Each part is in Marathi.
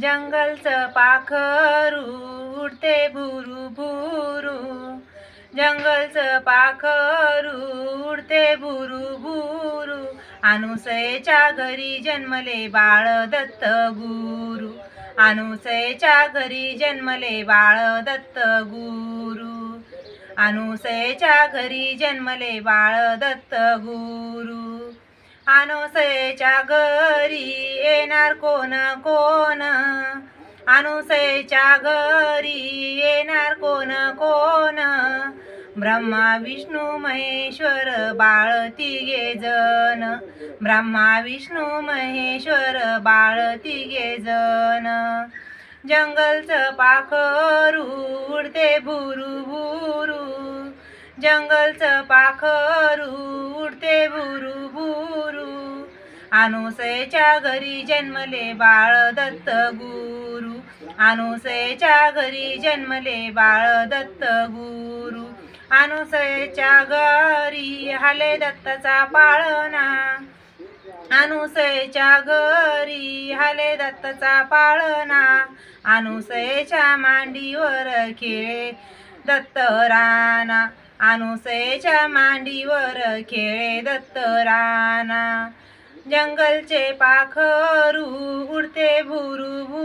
जंगलचं पाखरू उडते भुरू भुरू. जंगलचं पाखरू उडते भुरू भुरू. अनुसयेच्या घरी जन्मले बाळ दत्त गुरु. अनुसयेच्या घरी जन्मले बाळ दत्त गुरु. अनुसयेच्या घरी जन्मले बाळ दत्त गुरु. अनुसयेच्या घरी येणार कोण कोण? अनुसयच्या घरी येणार कोण कोण? ब्रह्मा विष्णू महेश्वर बाळ तिघे जण. ब्रह्मा विष्णू महेश्वर बाळ तिघे जण. जंगलचं पाखरू उडते भुरू भुरू जंगलचं पाखरू उडते भुरू भुरू अनुसयेच्या घरी जन्मले बाळ दत्त गुरु अनुसयेच्या घरी जन्मले बाळ दत्त गुरु. अनुसयेच्या घरी हाले दत्ताचा पाळणा. अनुसयेच्या घरी हाले दत्ताचा पाळणा. अनुसयेच्या मांडीवर खेळे दत्त राणा. अनुसयेच्या मांडीवर खेळे दत्त राणा. जंगलचे पाखरू उडते भुरू भुरू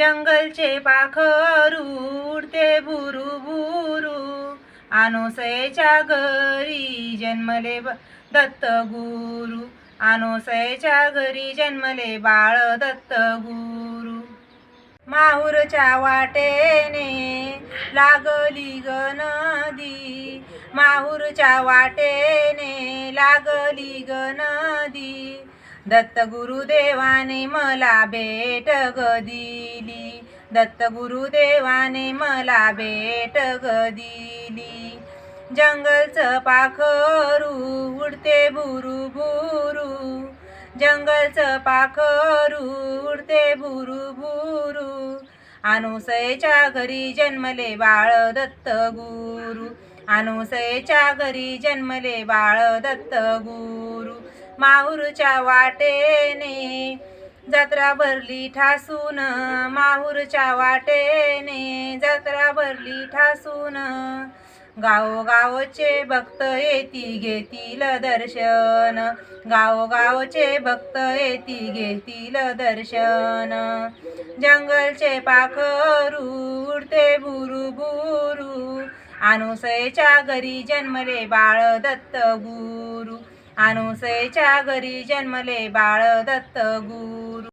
जंगलचे पाखरू उडते बुरू बुरू आनोसयच्या घरी जन्मले ब- दत्त गुरु आनोसयच्या घरी जन्मले बाळ दत्त गुरु माहूरच्या वाटेने लागली ग नदी. माहूरच्या वाटेने लागली ग नदी. दत्त गुरुदेवाने मला भेट ग दिली दत्त गुरुदेवाने मला भेट ग दिली जंगलचं पाखरू उडते भुरुभुरू जंगलचं पाखरू उडते भुरू अनुसयेच्या घरी जन्मले बाळ दत्त गुरु. अनुसयेच्या घरी जन्मले बाळ दत्त गुरु. माहूरच्या वाटेने. जत्रा भरली ठासून माहूरच्या वाटेने. जत्रा भरली ठासून गावोगावचे भक्त येती घेतील दर्शन. गावोगावचे भक्त येती घेतील दर्शन. जंगलचे पाखरू उडते भुरू भुरू अनुसयेच्या घरी जन्मले बाळ दत्त गुरु. अनुसेच्या घरी जन्मले बाळ दत्त गुरु.